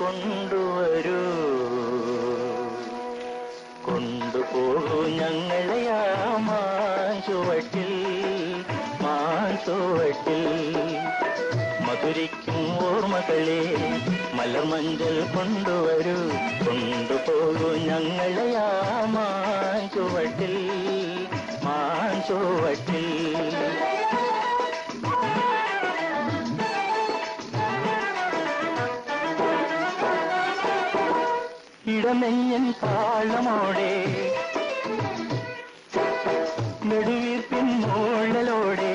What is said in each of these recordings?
കൊണ്ടുവരൂ. കൊണ്ടുപോകൂ ഞങ്ങളെ ആ മാഞ്ചുവട്ടിൽ മാഞ്ചുവട്ടിൽ മധുരിക്കും ഓർമ്മകളെ മലമഞ്ചൽ കൊണ്ടുവരൂ. കൊണ്ടുപോകൂ ഞങ്ങളെ ആ മാഞ്ചുവട്ടിൽ മാഞ്ചുവട്ടിൽ ഇടമെഞ്ഞൻ താളമോടെ നെടുവീർപ്പിൻ മോഴലോടെ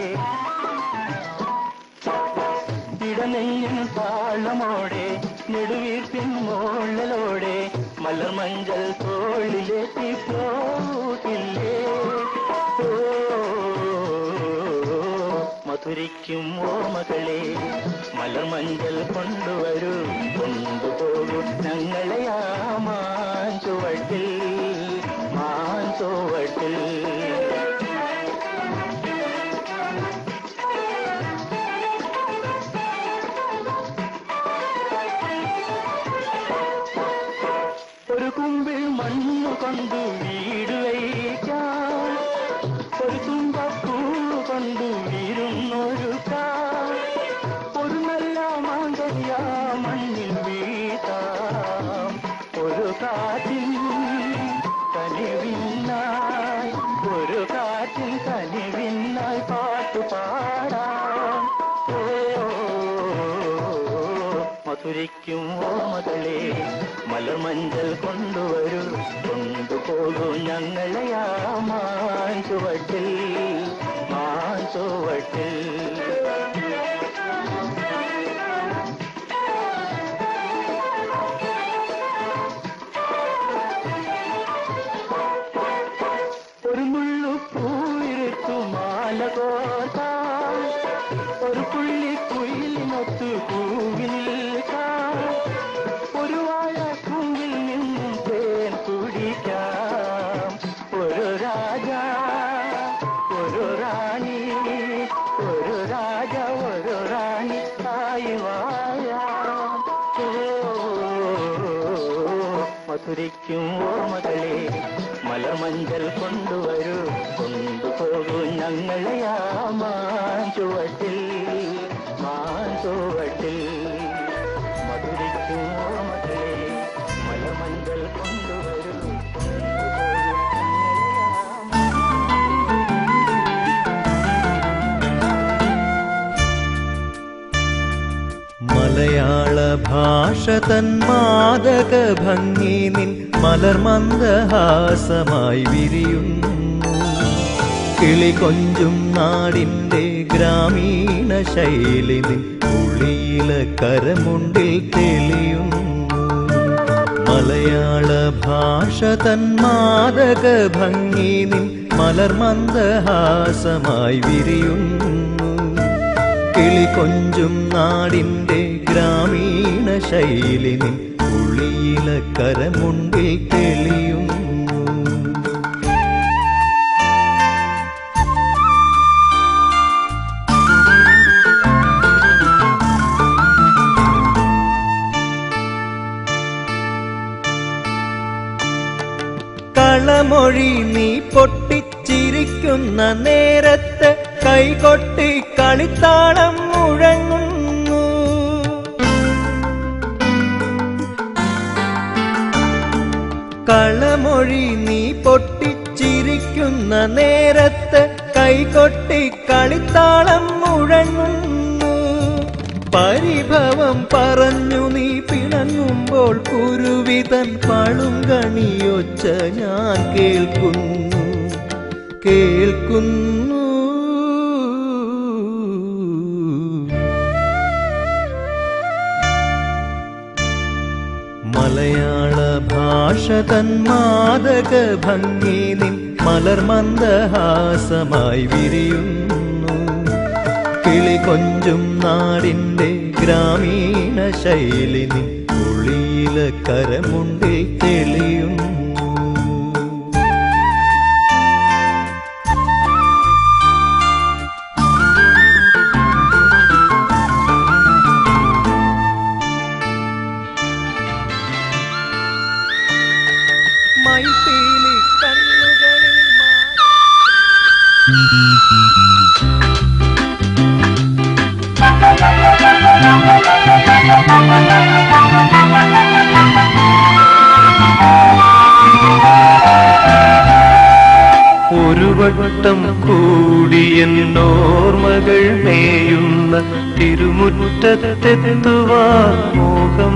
ഇടനെയ്യൻ താളമോടെ നെടുവീർപ്പിൻ മോഴലോടെ മലമഞ്ചൽ തോളിലെത്തി മധുരിക്കും ഓമകളെ മലർമഞ്ചൽ കൊണ്ടുവരൂ. കൊണ്ടുപോകും ഞങ്ങളെ ആ മാഞ്ചുവട്ടിൽ മാഞ്ചുവട്ടിൽ ഒരു കുമ്പിൽ മണ്ണു കൊണ്ട് മധുരിക്കും ഓർമ്മകളെ മലർമഞ്ചൽ കൊണ്ടുവരൂ. കൊണ്ടുപോകൂ ഞങ്ങളെ ആ മാൻ ചുവട്ടിൽ മാഞ്ചുവട്ടിൽ ഒരു മധുരിക്കും ഓർമ്മകളെ മലമഞ്ചൽ കൊണ്ടുവരൂ. കൊണ്ടുപോകൂ ഞങ്ങളെ ആ മാഞ്ചുവട്ടിൽ മാഞ്ചുവട്ടിൽ മധുരിക്കും ഭാഷ തൻ മാതക ഭംഗി നിൻ മലർമന്ദഹാസമായി വിരിയുന്നു. കിളി കൊഞ്ചും നാടിന്റെ ഗ്രാമീണ ശൈലി നിൻ ഉള്ളിയില കരമുണ്ടിൽ തെളിയുന്നു. മലയാള ഭാഷ തൻ മാതക ഭംഗി നിൻ മലർമന്ദഹാസമായി വിരിയുന്നു. കിളി കൊഞ്ചും നാടിന്റെ ഗ്രാമീണ ശൈലി നിൻ ഉള്ളിയില കരമുണ്ടിൽ തെളിയുന്നു. കളമൊഴി നീ പൊട്ടിച്ചിരിക്കുന്ന നേരത്ത് കൈകൊട്ടി കളിത്താളം മുഴങ്ങുന്നു. കളമൊഴി നീ പൊട്ടിച്ചിരിക്കുന്ന നേരത്ത് കൈകൊട്ടി കളിത്താളം മുഴങ്ങുന്നു. പരിഭവം പറഞ്ഞു നീ പിണങ്ങുമ്പോൾ കുരുവിതൻ പളുങ്കണിയൊച്ച ഞാൻ കേൾക്കുന്നു. കേൾക്കുന്നു. മാദക ഭംഗി നിൻ മലർമന്ദഹാസമായി വിരിയുന്നു. കിളി കൊഞ്ചും നാടിന്റെ ഗ്രാമീണ ശൈലിനി നിൻ കരമുണ്ടി കരമുണ്ടിൽ തെളിയുന്നു. ഒരു വട്ടം കൂടി എന്നോർമകൾ മേയുന്ന തിരുമുറ്റത്തെത്തുവാൻ മോഹം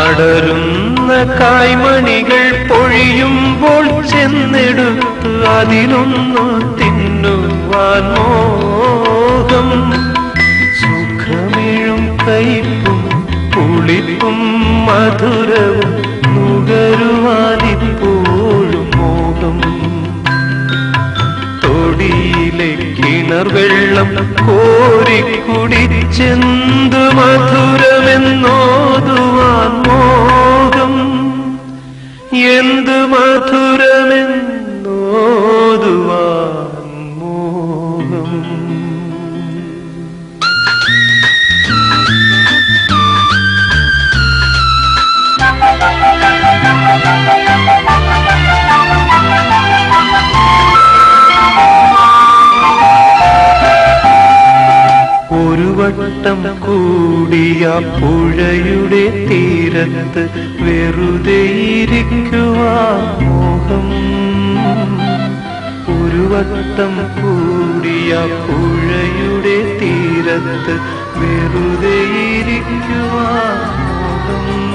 അടരുന്ന കായ്മണികൾ പൊഴിയുമ്പോൾ ചെന്നെടുത്ത് അതിലൊന്നു തിന്നുവാൻ മോഹം. സുഖമിഴും കയ്പും പുളിപ്പും മധുരവും നുകരുവാനിപ്പോഴും മോഹം തൊടിയിലെ കിണർ വെള്ളം കോരി വട്ടം കൂടിയ പുഴയുടെ തീരത്ത് വെറുതെ ഇരിക്കുവാൻ മോഹം. ഒരു കൂടിയ പുഴയുടെ തീരത്ത് വെറുതെ മോഹം.